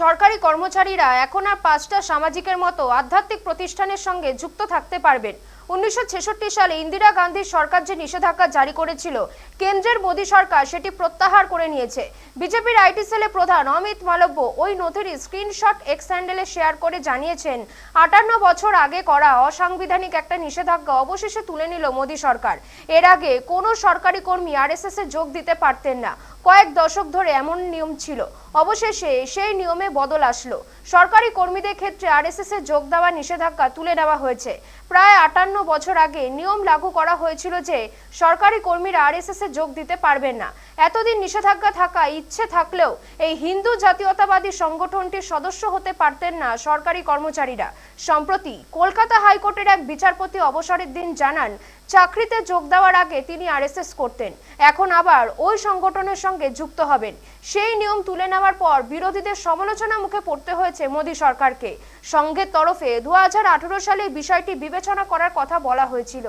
সরকারি কর্মচারীরা এখন আর পাঁচটা সামাজিকের মতো আধ্যাত্মিক প্রতিষ্ঠানের সঙ্গে যুক্ত থাকতে পারবেন। উনিশশো ছেষট্টি সালে ইন্দিরা গান্ধীর সরকার যে নিষেধাজ্ঞা জারি করেছিল, কেন্দ্রের মোদী সরকার সেটি প্রত্যাহার করে নিয়েছে। বিজেপির আইটি সেলের প্রধান অমিত মালব্য ওই নথির স্ক্রিনশট এক্স হ্যান্ডেলে শেয়ার করে জানিয়েছেন, আটান্ন বছর আগে করা অসাংবিধানিক একটা নিষেধাজ্ঞা অবশেষে তুলে নিল মোদী সরকার। এর আগে কোনো সরকারি কর্মী আরএসএস এ যোগ দিতে পারতেন না। কয়েক দশক ধরে এমন নিয়ম ছিল। অবশেষে সেই নিয়মে বদল আসলো। সরকারি কর্মীদের ক্ষেত্রে আরএসএস এ যোগ দেওয়া নিষেধাজ্ঞা তুলে নেওয়া হয়েছে। প্রায় আটান্ন বছর আগে নিয়ম লাগু করা হয়েছিল যে সরকারি কর্মীরা আরএসএস যোগ দিতে পারবেন না। এতদিন নিষেধাজ্ঞা থাকা ইচ্ছে থাকলেও এই হিন্দু জাতীয়তাবাদী সংগঠনটির সদস্য হতে পারতেন না সরকারি কর্মচারীরা। সম্প্রতি কলকাতা হাইকোর্টের এক বিচারপতি অবসরের দিন জানান, চাকরিতে যোগ দেওয়ার আগে তিনি আরএসএস করতেন। এখন আবার ওই সংগঠনের সঙ্গে যুক্ত হবেন। সেই নিয়ম তুলে নেওয়ার পর বিরোধীদের সমালোচনা মুখে পড়তে হয়েছে মোদী সরকারকে। সংঘের তরফে দু হাজার আঠারো সালে বিষয়টি বিবেচনা করার কথা বলা হয়েছিল।